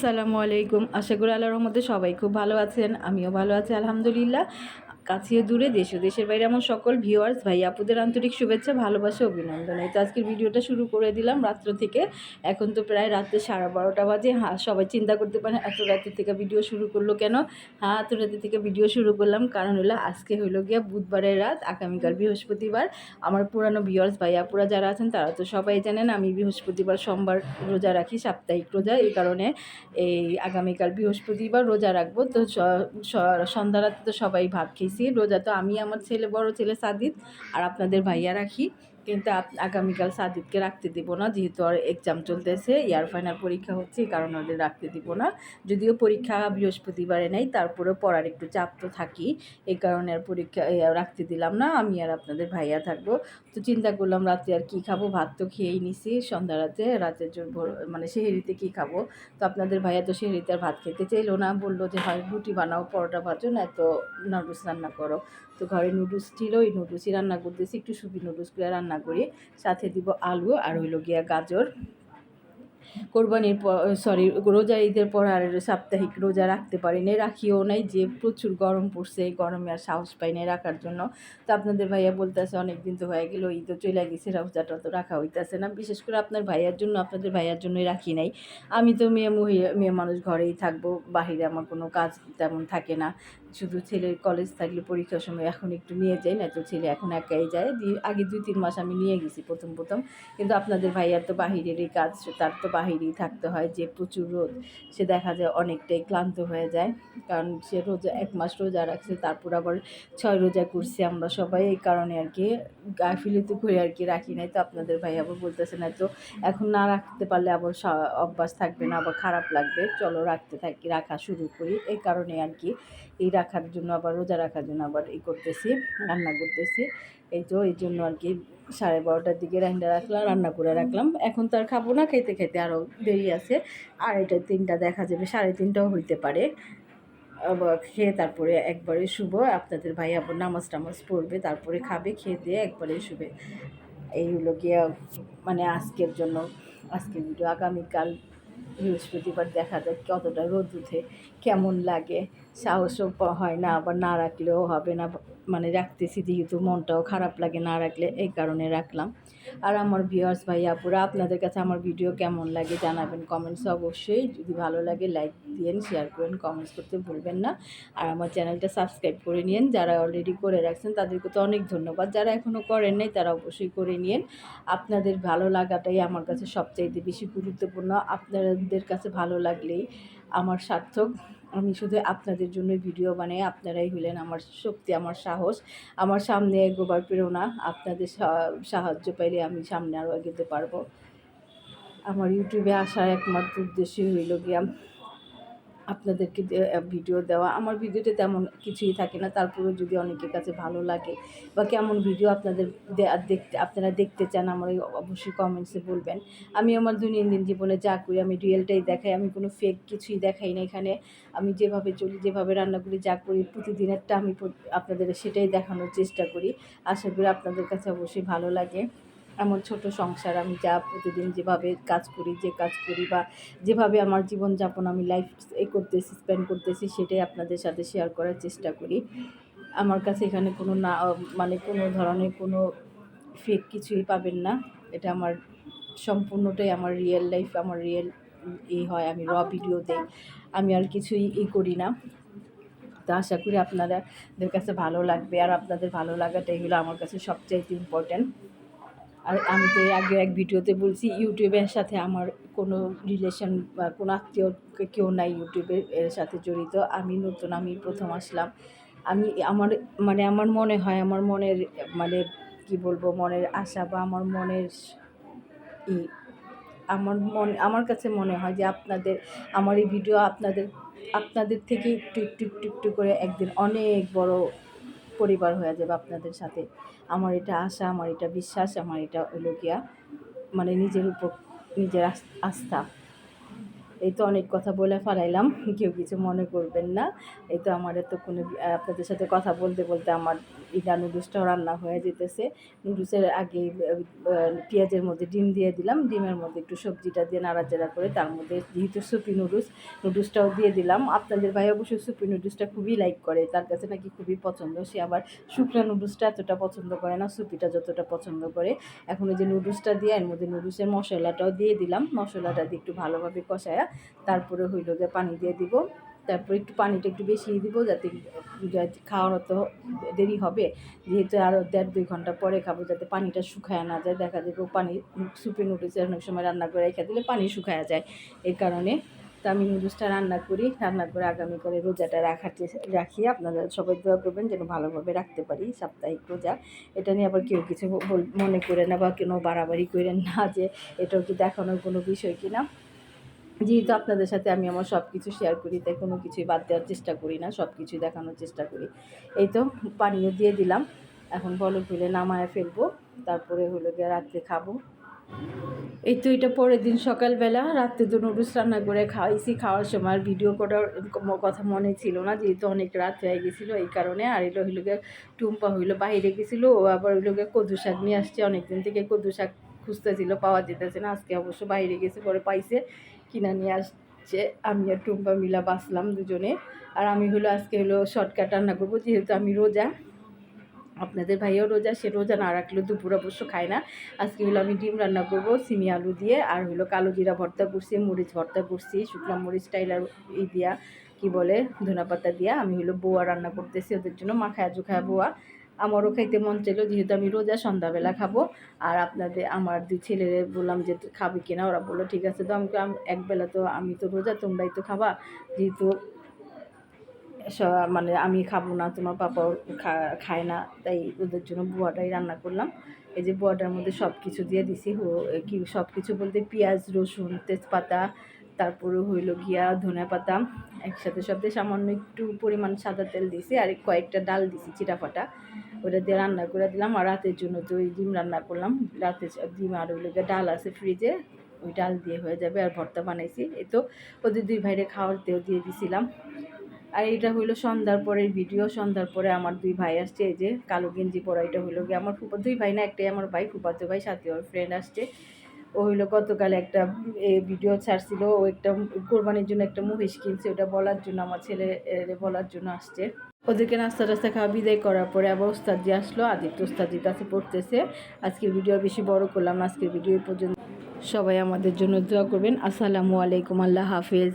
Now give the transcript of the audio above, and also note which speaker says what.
Speaker 1: আসসালামু আলাইকুম। আশা করি আল্লাহর রহমতে সবাই খুব ভালো আছেন আমিও ভালো আছি আলহামদুলিল্লাহ। কাছে ও দূরে দেশ দেশের বাইরে আমার সকল ভিউয়ার্স ভাই, আপুদের আন্তরিক শুভেচ্ছা, ভালোবাসা, অভিনন্দন। এই তো আজকের ভিডিওটা শুরু করে দিলাম রাত্র থেকে। এখন তো প্রায় রাত্রে সাড়ে বারোটা বাজে। হ্যাঁ সবাই চিন্তা করতে পারে, এত রাতের থেকে ভিডিও শুরু করল কেন? হ্যাঁ এত রাতের থেকে ভিডিও শুরু করলাম। কারণ হলো, আজকে হইল গিয়া বুধবারের রাত, আগামীকাল বৃহস্পতিবার। আমার পুরানো ভিউয়ার্স ভাই, আপুরা যারা আছেন, তারা তো সবাই জানেন, আমি বৃহস্পতিবার, সোমবার রোজা রাখি, সাপ্তাহিক রোজা। এই কারণে এই আগামীকাল বৃহস্পতিবার রোজা রাখব। তো সন্ধ্যা রাতে তো সবাই ভাত খেয়েছি। রোজা। তো আমি আমার ছেলে বড় ছেলে সাদিত আর আপনাদের ভাইয়া রাখি। কিন্তু আগামীকাল সাদিদকে রাখতে দিব না, যেহেতু আর এক্সাম চলতেছে, ইয়ার ফাইনাল পরীক্ষা হচ্ছে, এই কারণে ওদের রাখতে দিব না। যদিও পরীক্ষা বৃহস্পতিবারে নেই, তারপরেও পড়ার একটু চাপ তো থাকি, এই কারণে আর পরীক্ষা রাখতে দিলাম না, আমি আর আপনাদের ভাইয়া থাকব। তো চিন্তা করলাম রাতে আর কী খাব, ভাত তো খেয়েই নিছি, সন্ধ্যা রাতে রাতের জন্য মানে সেহেরিতে কী খাব? তো আপনাদের ভাইয়া তো সেহেরিতে আর ভাত খেতে চাইলো না, বলল যে, হয়, রুটি বানাও, পরোটা ভাজো না তো নুডলস রান্না করো। তো ঘরে নুডলস ছিল ওই নুডলসই রান্না করতেছি। একটু সুপি নুডলস করে রান্না করি। সাথে দিব আলু আর হইল গিয়া গাজর। কোরবানির পর সরি রোজা ঈদের পর আর সাপ্তাহিক রোজা রাখতে পারিনি। রাখিও নাই যে প্রচুর গরম পড়ছে, এই গরমে আর সাহস পাই নাই রাখার জন্য। তো আপনাদের ভাইয়া বলতেছে অনেক দিন তো হয়ে গেলো ঈদ তো চলে গেছে, রোজাটা তো রাখা হইতেছে না। বিশেষ করে আপনার ভাইয়ার জন্য, আপনাদের ভাইয়ার জন্যই রাখি নাই। আমি তো মেয়ে মহিলা মেয়ে মানুষ ঘরেই থাকব, বাহিরে আমার কোনো কাজ তেমন থাকে না। শুধু ছেলের কলেজ থাকলে পরীক্ষার সময় এখন একটু নিয়ে যাই না তো ছেলে এখন একাই যায়। দিয়ে আগে দুই তিন মাস আমি নিয়ে গেছি প্রথম প্রথম। কিন্তু আপনাদের ভাইয়ার তো বাহিরেরই কাজ, তার তো বাহিরেই থাকতে হয় যে প্রচুর রোদ, সে দেখা যায় অনেকটাই ক্লান্ত হয়ে যায়। কারণ সে রোজা, এক মাস রোজা রাখছে, তারপর আবার ছয় রোজা করছি আমরা সবাই, এই কারণে আর কি গাফিলিতে করে আর কি রাখি নাই। তো আপনাদের ভাই আবার বলতেছে না, তো এখন না রাখতে পারলে আবার অভ্যাস থাকবে না, আবার খারাপ লাগবে। চলো রাখতে থাকি, রাখা শুরু করি। এই কারণে আর কি এই রাখার জন্য আবার রোজা রাখার জন্য আবার এই করতেছি, রান্না করতেছি। এই তো, এই জন্য আর কি সাড়ে বারোটার দিকে রান্না রাখলাম, রান্না করে রাখলাম। এখন তো আর খাব না খেতে খেতে আরও দেরি আছে। আর এটা তিনটা দেখা যাবে, সাড়ে তিনটাও হইতে পারে। খেয়ে তারপরে একবারে শুভ আপনাদের ভাই আবার নামাজ টামাজ পড়বে, তারপরে খাবে, খেয়ে দিয়ে একবারে শুবে। এই হলো গিয়া মানে আজকের জন্য, আজকের ভিডিও। আগামীকাল বৃহস্পতিবার দেখা যাক কতটা রোদ উঠে, কেমন লাগে। সাহসও হয় না, আবার না রাখলেও হবে না। মানে রাখতেছি যেহেতু মনটাও খারাপ লাগে, না রাখলে এই কারণে রাখলাম। আর আমার ভিউয়ার্স ভাই, আপুরা, আপনাদের কাছে আমার ভিডিও কেমন লাগে জানাবেন কমেন্টস অবশ্যই। যদি ভালো লাগে লাইক দিয়েন শেয়ার করেন কমেন্টস করতে ভুলবেন না। আর আমার চ্যানেলটা সাবস্ক্রাইব করে নিন যারা অলরেডি করে রাখছেন, তাদেরকে তো অনেক ধন্যবাদ। যারা এখনও করেন নাই, তারা অবশ্যই করে নিন আপনাদের ভালো লাগাটাই আমার কাছে সবচাইতে বেশি গুরুত্বপূর্ণ। আপনাদের কাছে ভালো লাগলেই আমার সার্থক। আমি শুধু আপনাদের জন্য ভিডিও বানাই, আপনারাই হলেন আমার শক্তি, আমার সাহস। আমার সামনে এগোবার প্রেরণা, আপনাদের সাহায্য পাইলে আমি সামনে আরও এগোতে পারব। আমার ইউটিউবে আসার একমাত্র উদ্দেশ্যই হইল গিয়া আপনাদেরকে ভিডিও দেওয়া। আমার ভিডিওতে তেমন কিছুই থাকে না। তারপরেও যদি অনেকের কাছে ভালো লাগে বা কেমন ভিডিও আপনাদের দেখতে আপনারা দেখতে চান, আমার অবশ্যই কমেন্টসে বলবেন। আমি আমার দৈনন্দিন জীবনে যা করি, আমি রিয়েলটাই দেখাই। আমি কোনো ফেক কিছুই দেখাই না এখানে। আমি যেভাবে চলি, যেভাবে রান্না করি, যা করি, প্রতিদিনেরটা আমি আপনাদের সেটাই দেখানোর চেষ্টা করি। আশা করি আপনাদের কাছে অবশ্যই ভালো লাগে। আমার ছোট সংসার, আমি যা প্রতিদিন যেভাবে কাজ করি, যে কাজ করি বা যেভাবে আমার জীবনযাপন আমি লাইফ এ করতেছি স্পেন্ড করতেছি, সেটাই আপনাদের সাথে শেয়ার করার চেষ্টা করি। আমার কাছে এখানে কোনো না মানে কোনো ধরনের কোনো ফেক কিছুই পাবেন না। এটা আমার সম্পূর্ণটাই আমার রিয়েল লাইফ আমার রিয়েল ই হয়, আমি র ভিডিও দেই। আমি আর কিছুই ই করি না। তো আশা করি আপনাদের কাছে ভালো লাগবে। আর আপনাদের ভালো লাগাটাই হলো আমার কাছে সবচাইতে ইম্পর্ট্যান্ট আর আমি তো আগে এক ভিডিওতে বলছি, ইউটিউবের সাথে আমার কোনো রিলেশন বা কোনো আত্মীয় কেউ নাই ইউটিউবের, এর সাথে জড়িত। আমি নতুন, আমি প্রথম আসলাম। আমি, আমার মানে আমার মনে হয়, আমার মনের মানে কি বলব, মনের আশা বা আমার মনের ই, আমার মন, আমার কাছে মনে হয় যে আপনাদের, আমার এই ভিডিও আপনাদের আপনাদের থেকে একটু একটু একটু একটু করে একদিন অনেক বড় পরিবার হয়ে যাবে আপনাদের সাথে। আমার এটা আশা, আমার এটা বিশ্বাস, আমার এটা হলো গিয়া মানে নিজের উপর নিজের আস্থা। এই তো অনেক কথা বলে ফেলাইলাম, কেউ কিছু মনে করবেন না। এই তো আমার তো কোনো আপনাদের সাথে কথা বলতে বলতে আমার ইডা নুডলসটাও রান্না হয়ে যেতেছে। নুডলসের আগে পেঁয়াজের মধ্যে ডিম দিয়ে দিলাম। ডিমের মধ্যে একটু সবজিটা দিয়ে নাড়াচাড়া করে তার মধ্যে যেহেতু সুপি নুডলস, নুডলসটাও দিয়ে দিলাম। আপনাদের ভাই অবশ্যই সুপি নুডলসটা খুবই লাইক করে, তার কাছে নাকি খুবই পছন্দ। সে আবার শুকনা নুডলসটা এতটা পছন্দ করে না, সুপিটা যতটা পছন্দ করে। এখন ওই যে নুডলসটা দিয়ে, এর মধ্যে নুডলসের মশলাটাও দিয়ে দিলাম। মশলাটা দিয়ে একটু ভালোভাবে কষায়া তারপরে হইল যে পানি দিয়ে দিব। তারপর একটু পানিটা একটু বেশি দিব যাতে খাওয়ানো তো দেরি হবে। যেহেতু আরও দেড় দুই ঘণ্টা পরে খাব যাতে পানিটা শুকায় না যায়। দেখা যাবে পানি সুপি নুডলস অনেক সময় রান্না করে রেখে দিলে পানি শুকায় যায়। এই কারণে তো আমি নুডলসটা রান্না করি। রান্না করে আগামী করে রোজাটা রাখার রাখি। আপনারা সবাই দোয়া করবেন যেন ভালোভাবে রাখতে পারি সাপ্তাহিক রোজা। এটা নিয়ে আবার কেউ কিছু মনে করে না বা কেন বাড়াবাড়ি করেন না যে এটাও কি দেখানোর কোনো বিষয় কিনা। যেহেতু আপনাদের সাথে আমি আমার সব কিছু শেয়ার করি, তাই কোনো কিছুই বাদ দেওয়ার চেষ্টা করি না সব কিছুই দেখানোর চেষ্টা করি। এই তো পানীয় দিয়ে দিলাম, এখন বলক হইলে নামায় ফেলব, তারপরে হলো গিয়ে রাত্রে খাব। এই তো এটা পরের দিন সকালবেলা, রাত্রে তো নুডলস রান্না করে খাওয়াইছি, খাওয়ার সময় ভিডিও করার কথা মনে ছিল না, যেহেতু অনেক রাত হয়ে গেছিল এই কারণে, আর এলো হইল গিয়ে টুম্পা হইল বাইরে গেছিল, ও আবার হইল গিয়ে কদু শাক নিয়ে আসছে অনেক দিন থেকে কদু শাক খুঁজতেছিল, পাওয়া যেতেছে না, আজকে অবশ্য বাইরে গেছে, পরে পাইছে। কিনা নিয়ে আসছে। আমি আর টুম্পা মিলা বাঁচলাম দুজনে। আর আমি হলো, আজকে হলো শর্টকাট রান্না করব, যেহেতু আমি রোজা। আপনাদের ভাইও রোজা, সে রোজা না রাখলেও দুপুর অবশ্য খায় না। আজকে হলো আমি ডিম রান্না করব, সিমি আলু দিয়ে, আর হলো কালো জিরা ভর্তা করছি, মরিচ ভর্তা করছি, শুকনো মরিচ টাইলার ই দিয়া, কি বলে ধনা পাতা দিয়া। আমি হলো বোয়া রান্না করতেছি, ওদের জন্য মাখায় জুখায়া বোয়া। আমারও খাইতে মন চাইলো, যেহেতু আমি রোজা সন্ধ্যাবেলা খাব। আর আপনাদের, আমার দুই ছেলেরে বললাম যে খাবে কিনা ওরা বলল, ঠিক আছে। তো আমি আমি- একবেলা তো আমি তো রোজা, তোমরাই তো খাবা। যেহেতু মানে আমি খাব না, তোমার পাপাও খায় না, তাই ওদের জন্য বুয়াটাই রান্না করলাম। এই যে বুয়াটার মধ্যে সব কিছু দিয়ে দিছি কি সব কিছু বলতে পেঁয়াজ, রসুন, তেজপাতা তারপরে হইল গিয়া ধনে পাতা, একসাথে সব দিয়ে সামান্য একটু পরিমাণ সাদা তেল দিছি আর কয়েকটা ডাল দিছি চিটাফাটা ওটা দিয়ে রান্না করে দিলাম আর রাতের জন্য তো ওই ডিম রান্না করলাম। রাতে ডিম আর গিয়া ডাল আছে ফ্রিজে ওই ডাল দিয়ে হয়ে যাবে আর ভর্তা বানাইছি। এই তো ওদের দুই ভাইরে খাওয়াতেও দিয়ে দিছিলাম। আর এটা হইল সন্ধ্যার পরের ভিডিও সন্ধ্যার পরে আমার দুই ভাই আসছে, এই যে কালো গেঞ্জি পরা, এটা হইল গিয়ে আমার ফুপা দুই ভাই না, একটাই আমার ভাই ফুপাতো ভাই, সাথে ওর ফ্রেন্ড আসছে। ও হইল, গতকাল একটা ভিডিও ছাড়ছিল, ও একটা কোরবানির জন্য একটা মহিষ কিনছে, ওটা বলার জন্য, আমার ছেলে বলার জন্য আসছে। ওদেরকে নাস্তা টাস্তা খাওয়া, বিদায় করার পরে আবার ওস্তাদি আসলো, আদিত্য ওস্তাদির কাছে পড়তেছে। আজকে ভিডিও বেশি বড় করলাম আজকে ভিডিও পর্যন্ত। সবাই আমাদের জন্য দোয়া করবেন। আসসালামু আলাইকুম, আল্লাহ হাফেজ।